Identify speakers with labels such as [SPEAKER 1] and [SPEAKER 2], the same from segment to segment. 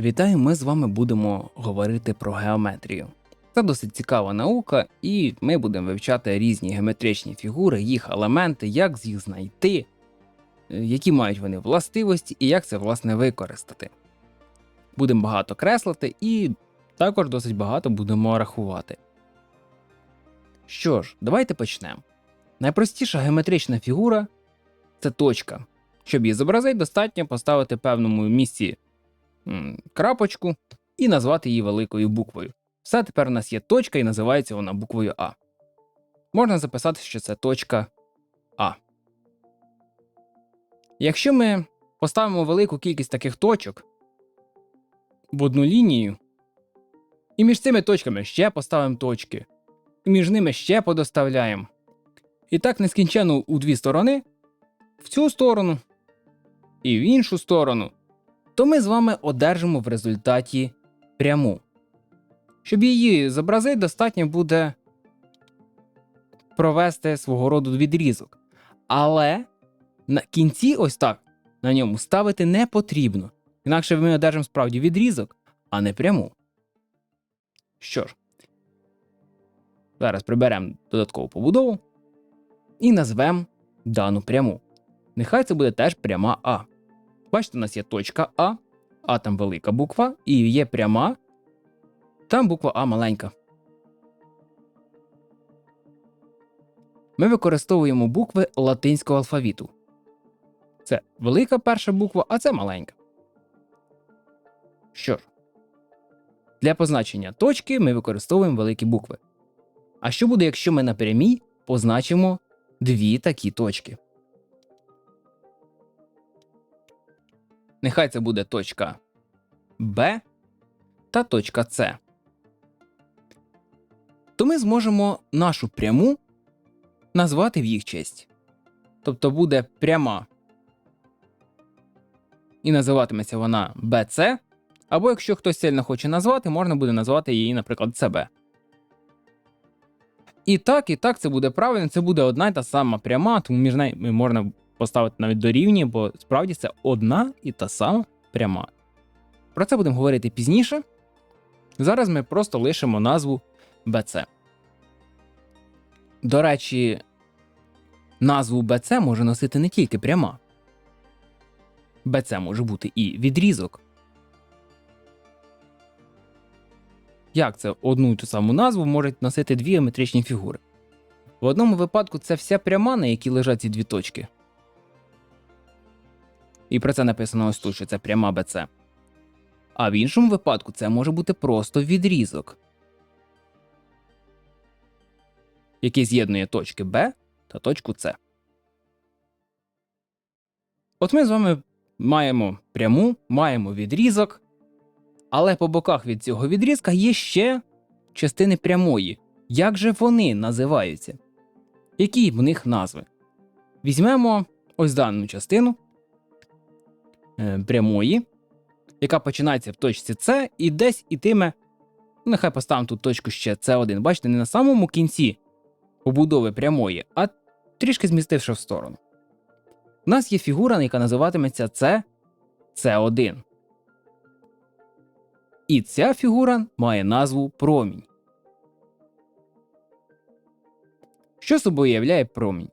[SPEAKER 1] Вітаю, ми з вами будемо говорити про геометрію. Це досить цікава наука, і ми будемо вивчати різні геометричні фігури, їх елементи, як їх знайти, е, які мають вони властивості і як це власне використати. Будемо багато креслити і також досить багато будемо рахувати. Що ж, давайте почнемо. Найпростіша геометрична фігура це точка. Щоб її зобразити, достатньо поставити певному місці крапочку і назвати її великою буквою. Все тепер у нас є точка і називається вона буквою А. Можна записати, що це точка А. Якщо ми поставимо велику кількість таких точок в одну лінію, і між цими точками ще поставимо точки, і між ними ще подоставляємо. І так нескінченно у дві сторони, в цю сторону і в іншу сторону, то ми з вами одержимо в результаті пряму. Щоб її зобразити, достатньо буде провести свого роду відрізок. Але на кінці, ось так, на ньому ставити не потрібно. Інакше ми одержимо справді відрізок, а не пряму. Що ж, зараз приберемо додаткову побудову і назвемо дану пряму. Нехай це буде теж пряма А. Бачите, у нас є точка А, А там велика буква, і є пряма, там буква А маленька. Ми використовуємо букви латинського алфавіту. Це велика перша буква, а це маленька. Що ж, для позначення точки ми використовуємо великі букви. А що буде, якщо ми на прямій позначимо дві такі точки? Нехай це буде точка Б та точка С. То ми зможемо нашу пряму назвати в їх честь. Тобто буде пряма. І називатиметься вона BC, або якщо хтось сильно хоче назвати, можна буде назвати її, наприклад, CB. І так, і так це буде правильно, це буде одна й та сама пряма, тому між нею можна поставити навіть дорівнює, бо справді це одна і та сама пряма. Про це будемо говорити пізніше. Зараз ми просто лишимо назву BC. До речі, назву BC може носити не тільки пряма. BC може бути і відрізок. Як це одну і ту саму назву можуть носити дві геометричні фігури? В одному випадку це вся пряма, на якій лежать ці дві точки. І про це написано ось тут, що це пряма BC. А в іншому випадку це може бути просто відрізок, який з'єднує точки Б та точку С. От ми з вами маємо пряму, маємо відрізок, але по боках від цього відрізка є ще частини прямої. Як же вони називаються? Які в них назви? Візьмемо ось дану частину прямої, яка починається в точці С і десь ітиме. Ну, нехай поставимо тут точку ще С1. Бачите, не на самому кінці побудови прямої, а трішки змістивши в сторону. У нас є фігура, яка називатиметься С С1. І ця фігура має назву промінь. Що собою являє промінь?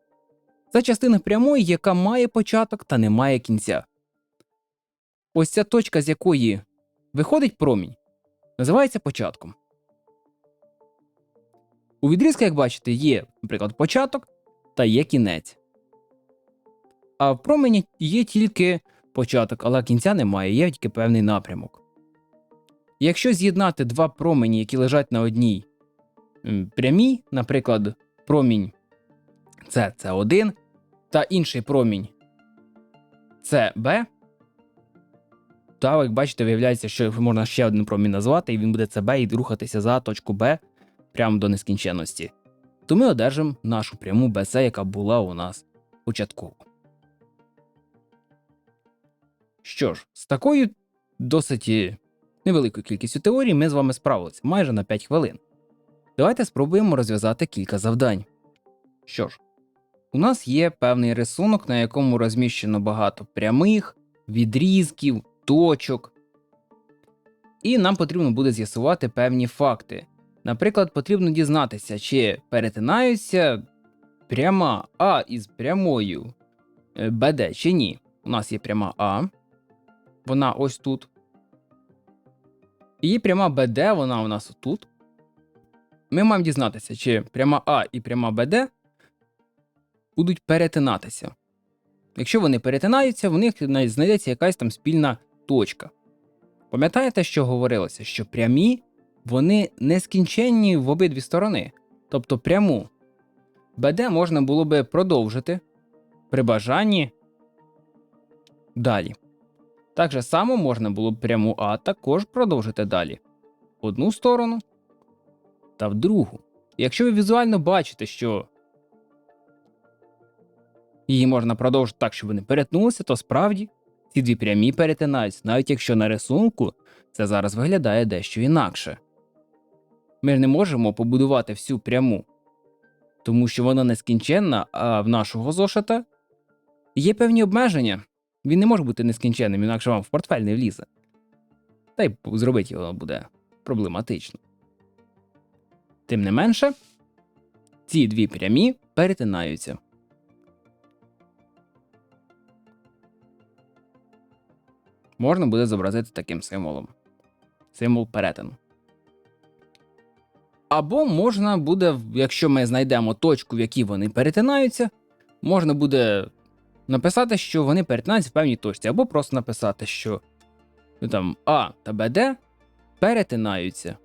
[SPEAKER 1] Це частина прямої, яка має початок та не має кінця. Ось ця точка, з якої виходить промінь, називається початком. У відрізка, як бачите, є, наприклад, початок та є кінець. А в промені є тільки початок, але кінця немає, є тільки певний напрямок. Якщо з'єднати два промені, які лежать на одній прямій, наприклад, промінь С це 1 та інший промінь CB, то, як бачите, виявляється, що можна ще один промінь назвати, і він буде CB і рухатися за точку Б прямо до нескінченності. То ми одержимо нашу пряму BC, яка була у нас початково. Що ж, з такою досить е, невеликою кількістю теорій ми з вами справилися майже на 5 хвилин. Давайте спробуємо розв'язати кілька завдань. Що ж, у нас є певний рисунок, на якому розміщено багато прямих, відрізків, точок. І нам потрібно буде з'ясувати певні факти. Наприклад, потрібно дізнатися, чи перетинаються пряма А із прямою е, БД чи ні. У нас є пряма А, вона ось тут. І пряма БД, вона у нас тут. Ми маємо дізнатися, чи пряма А і пряма БД будуть перетинатися. Якщо вони перетинаються, в них знайдеться якась там спільна точка. Пам'ятаєте, що говорилося? Що прямі вони нескінченні в обидві сторони. Тобто пряму БД можна було би продовжити при бажанні далі. Так же само можна було б пряму А також продовжити далі. В одну сторону та в другу. Якщо ви візуально бачите, що її можна продовжити так, щоб вони перетнулися, то справді ці дві прямі перетинаються, навіть якщо на рисунку це зараз виглядає дещо інакше. Ми ж не можемо побудувати всю пряму, тому що вона нескінченна, а в нашого зошита є певні обмеження. Він не може бути нескінченним, інакше вам в портфель не влізе. Та й зробити його буде проблематично. Тим не менше, ці дві прямі перетинаються. Можна буде зобразити таким символом. Символ перетину. Або можна буде, якщо ми знайдемо точку, в якій вони перетинаються, можна буде написати, що вони перетинаються в певній точці, або просто написати, що ну, там А та БД перетинаються.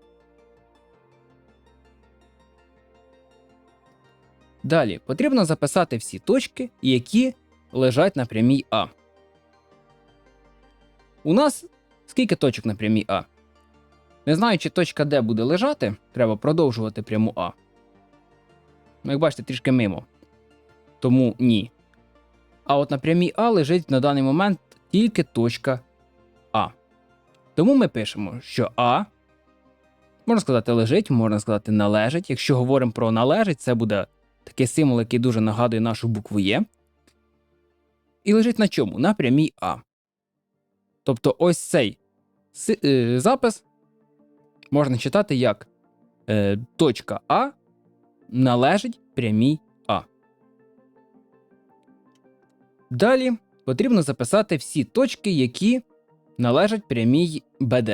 [SPEAKER 1] Далі потрібно записати всі точки, які лежать на прямій А. У нас скільки точок на прямій А? Не знаю, чи точка Д буде лежати, треба продовжувати пряму А. Ну, як бачите, трішки мимо. Тому ні. А от на прямій А лежить на даний момент тільки точка А. Тому ми пишемо, що А. Можна сказати, лежить, можна сказати, належить. Якщо говоримо про належить, це буде такий символ, який дуже нагадує нашу букву Є. І лежить на чому? На прямій А. Тобто ось цей е, запис можна читати як е, точка А належить прямій А. Далі потрібно записати всі точки, які належать прямій БД.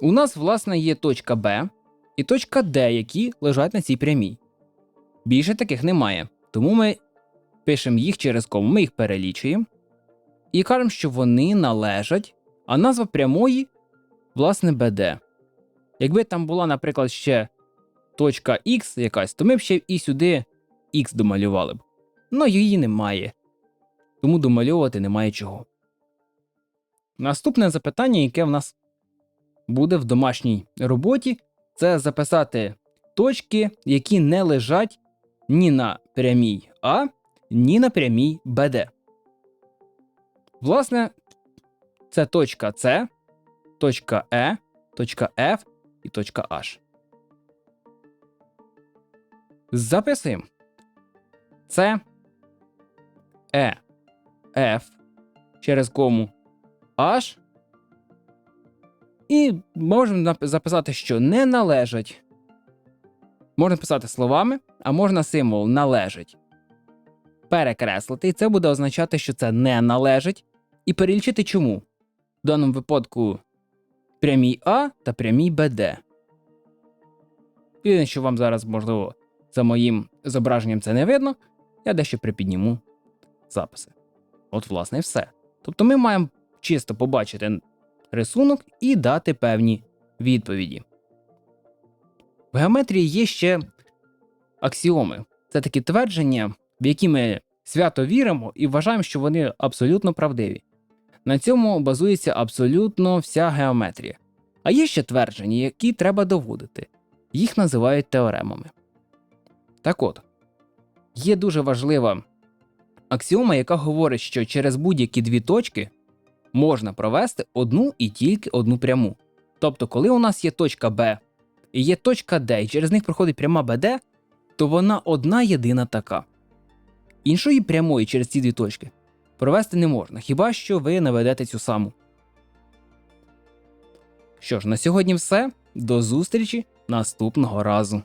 [SPEAKER 1] У нас, власне, є точка Б і точка Д, які лежать на цій прямій. Більше таких немає, тому ми пишемо їх через кому, ми їх перелічуємо і кажемо, що вони належать, а назва прямої, власне, BD. Якби там була, наприклад, ще точка X якась, то ми б ще і сюди X домалювали б. Ну її немає. Тому домальовувати немає чого. Наступне запитання, яке в нас буде в домашній роботі, це записати точки, які не лежать ні на прямій А, ні на прямій БД. Власне, це точка С, точка Е, точка F і точка H. Записуємо С, Е, F через кому H. І можемо записати, що не належать. Можна писати словами, а можна символ належить. Перекреслити, і це буде означати, що це не належить, і перелічити чому. В даному випадку прямій А та прямій БД. Єдине, що вам зараз, можливо, за моїм зображенням це не видно, я дещо припідніму записи. От, власне, і все. Тобто ми маємо чисто побачити рисунок і дати певні відповіді. В геометрії є ще аксіоми. Це такі твердження, в які ми свято віримо і вважаємо, що вони абсолютно правдиві. На цьому базується абсолютно вся геометрія. А є ще твердження, які треба доводити. Їх називають теоремами. Так от, є дуже важлива аксіома, яка говорить, що через будь-які дві точки можна провести одну і тільки одну пряму. Тобто, коли у нас є точка Б і є точка Д, і через них проходить пряма БД, то вона одна єдина така. Іншої прямої через ці дві точки провести не можна, хіба що ви наведете цю саму. Що ж, на сьогодні все. До зустрічі наступного разу.